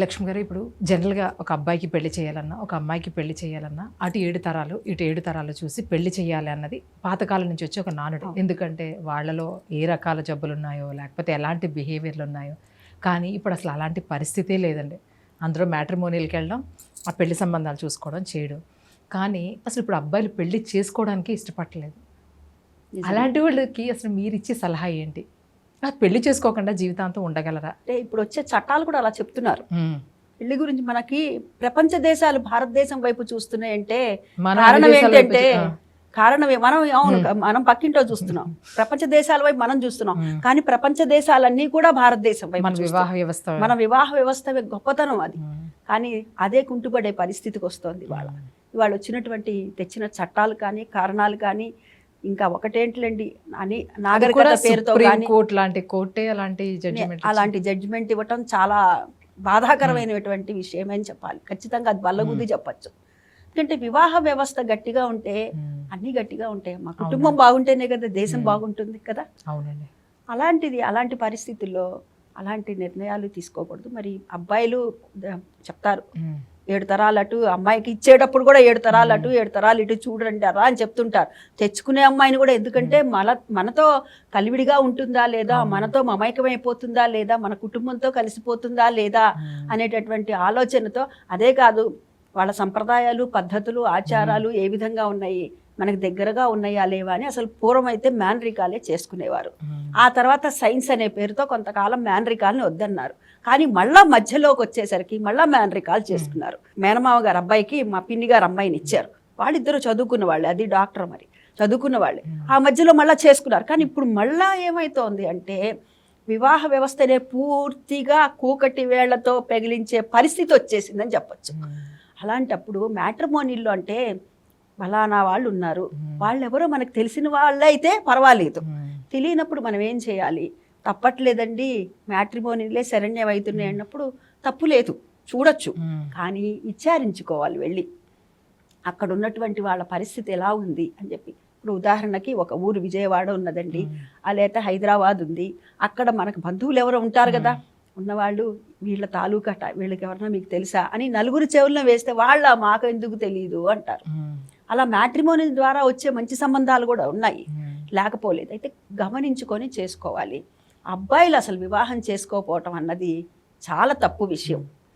లక్ష్మి గారు ఇప్పుడు జనరల్గా ఒక అబ్బాయికి పెళ్ళి చేయాలన్నా ఒక అమ్మాయికి పెళ్ళి చేయాలన్నా అటు ఏడు తరాలు ఇటు ఏడు తరాలు చూసి పెళ్ళి చేయాలి అన్నది పాతకాలం నుంచి వచ్చే ఒక నానుడు. ఎందుకంటే వాళ్ళలో ఏ రకాల జబ్బులు ఉన్నాయో లేకపోతే ఎలాంటి బిహేవియర్లు ఉన్నాయో. కానీ ఇప్పుడు అసలు అలాంటి పరిస్థితే లేదండి. అందరూ మ్యాట్రిమోనియల్కి వెళ్ళడం ఆ పెళ్ళి సంబంధాలు చూసుకోవడం చేయడం. కానీ అసలు ఇప్పుడు అబ్బాయిలు పెళ్ళి చేసుకోవడానికి ఇష్టపడలేదు అలాంటి వాళ్ళకి అసలు మీరు ఇచ్చే సలహా ఏంటి? పెళ్ళి చేసుకోకుండా జీవితాంతం ఉండగలరా? అంటే ఇప్పుడు వచ్చే చట్టాలు కూడా అలా చెప్తున్నారు. పెళ్ళి గురించి మనకి ప్రపంచ దేశాలు భారతదేశం వైపు చూస్తున్నాయంటే కారణం ఏంటంటే. కారణం మనం అవును మనం పక్కింట్లో చూస్తున్నాం. ప్రపంచ దేశాల వైపు మనం చూస్తున్నాం. కానీ ప్రపంచ దేశాలన్నీ కూడా భారతదేశం వైపు. వివాహ వ్యవస్థ. మన వివాహ వ్యవస్థ గొప్పతనం అది. కానీ అదే కుంటుపడే పరిస్థితికి వస్తోంది ఇవాళ. ఇవాళ వచ్చినటువంటి తెచ్చిన చట్టాలు కానీ కారణాలు కానీ ఇంకా ఒకటేంటిలేండి? అని నాగరికత పేరుతో కోర్ట్ లాంటి కోర్టే అలాంటి జడ్జిమెంట్ అలాంటి జడ్జిమెంట్ ఇవ్వటం చాలా బాధాకరమైనటువంటి విషయమే అని చెప్పాలి. ఖచ్చితంగా అది బల్లగుద్ది చెప్పచ్చు. ఎందుకంటే వివాహ వ్యవస్థ గట్టిగా ఉంటే అన్నీ గట్టిగా ఉంటాయి మా కుటుంబం బాగుంటేనే కదా దేశం బాగుంటుంది కదా. అవునండి. అలాంటిది అలాంటి పరిస్థితుల్లో అలాంటి నిర్ణయాలు తీసుకోకూడదు. మరి అబ్బాయిలు చెప్తారు. ఏడు తరాలు అటు అమ్మాయికి ఇచ్చేటప్పుడు కూడా ఏడు తరాలు అటు ఏడు తరాలు ఇటు చూడండి అరా అని చెప్తుంటారు. తెచ్చుకునే అమ్మాయిని కూడా ఎందుకంటే మన మనతో కలివిడిగా ఉంటుందా లేదా? మనతో మమైకమైపోతుందా లేదా? మన కుటుంబంతో కలిసిపోతుందా లేదా? అనేటటువంటి ఆలోచనతో అదే కాదు వాళ్ళ సంప్రదాయాలు పద్ధతులు ఆచారాలు ఏ విధంగా ఉన్నాయి? మనకు దగ్గరగా ఉన్నాయా లేవా అని అసలు పూర్వం అయితే మ్యాన్రికాలే చేసుకునేవారు. ఆ తర్వాత సైన్స్ అనే పేరుతో కొంతకాలం మ్యాన్రికాల్ని వద్దన్నారు. కానీ మళ్ళా మధ్యలోకి వచ్చేసరికి మళ్ళా మ్యాన్రికాల్ చేసుకున్నారు. మేనమావ గారు అబ్బాయికి మా పిన్ని గారు అమ్మాయిని ఇచ్చారు. వాళ్ళిద్దరూ చదువుకున్న వాళ్ళే అది డాక్టర్ మరి. చదువుకున్న వాళ్ళే. ఆ మధ్యలో మళ్ళా చేసుకున్నారు. కానీ ఇప్పుడు మళ్ళా ఏమైతోంది అంటే వివాహ వ్యవస్థనే పూర్తిగా కూకటి వేళ్ళతో పెగిలించే పరిస్థితి వచ్చేసిందని చెప్పొచ్చు. అలాంటప్పుడు మ్యాట్రిమోనీల్లో అంటే ఫలానా వాళ్ళు ఉన్నారు. వాళ్ళెవరో మనకు తెలిసిన వాళ్ళైతే పర్వాలేదు. తెలియనప్పుడు మనం ఏం చేయాలి? తప్పట్లేదండి మ్యాట్రిమోనీలే శరణ్యం అవుతున్నాయి అన్నప్పుడు తప్పు లేదు చూడొచ్చు. కానీ విచారించుకోవాలి వెళ్ళి. అక్కడ ఉన్నటువంటి వాళ్ళ పరిస్థితి ఎలా ఉంది అని చెప్పి. ఇప్పుడు ఉదాహరణకి ఒక ఊరు విజయవాడ ఉన్నదండి. ఆ లేకపోతే హైదరాబాద్ ఉంది. అక్కడ మనకు బంధువులు ఎవరో ఉంటారు కదా. ఉన్నవాళ్ళు వీళ్ళ తాలూకా ట- వీళ్ళకి ఎవరన్నా మీకు తెలుసా అని నలుగురు చెవుల్లో వేస్తే వాళ్ళ మాకు ఎందుకు తెలియదు అంటారు. అలా మ్యాట్రిమోనీ ద్వారా వచ్చే మంచి సంబంధాలు కూడా ఉన్నాయి. లేకపోలేదు. అయితే గమనించుకొని చేసుకోవాలి. అబ్బాయిలు అసలు వివాహం చేసుకోకపోవటం అన్నది చాలా తప్పు విషయం.